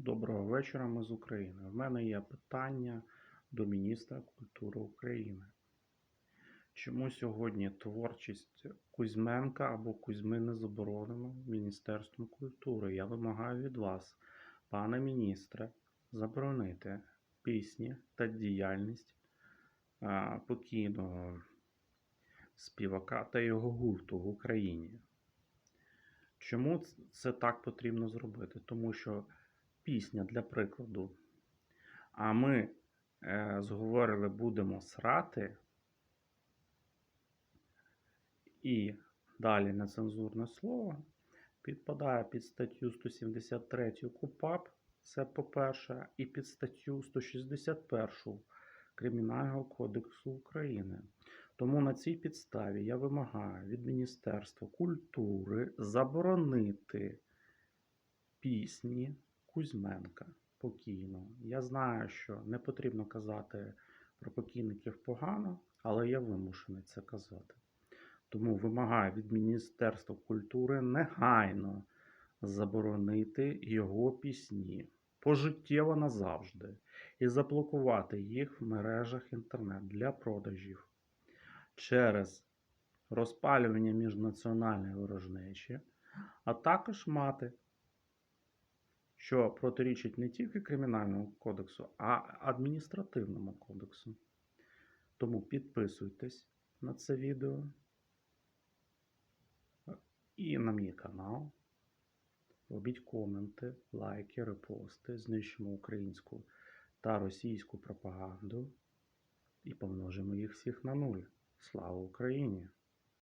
Доброго вечора, ми з України. В мене є питання до міністра культури України. Чому сьогодні творчість Кузьменка або Кузьмини заборонено Міністерством культури? Я вимагаю від вас, пане міністре, заборонити пісні та діяльність покійного співака та його гурту в Україні. Чому це так потрібно зробити? Тому що пісня для прикладу. А ми е, зговорили, будемо срати. І далі нецензурне слово підпадає під статтю 173 КУПАП, це по-перше, і під статтю 161 Кримінального кодексу України. Тому на цій підставі я вимагаю від Міністерства культури заборонити пісні Кузьменка покійного. Я знаю, що не потрібно казати про покійників погано, але я вимушений це казати. Тому вимагаю від Міністерства культури негайно заборонити його пісні пожиттєво назавжди і заблокувати їх в мережах інтернет для продажів через розпалювання міжнаціональної ворожнечі, а також мати що протирічить не тільки Кримінальному кодексу, а адміністративному кодексу. Тому підписуйтесь на це відео і на мій канал. Робіть коменти, лайки, репости, знищимо українську та російську пропаганду і помножимо їх всіх на нуль. Слава Україні!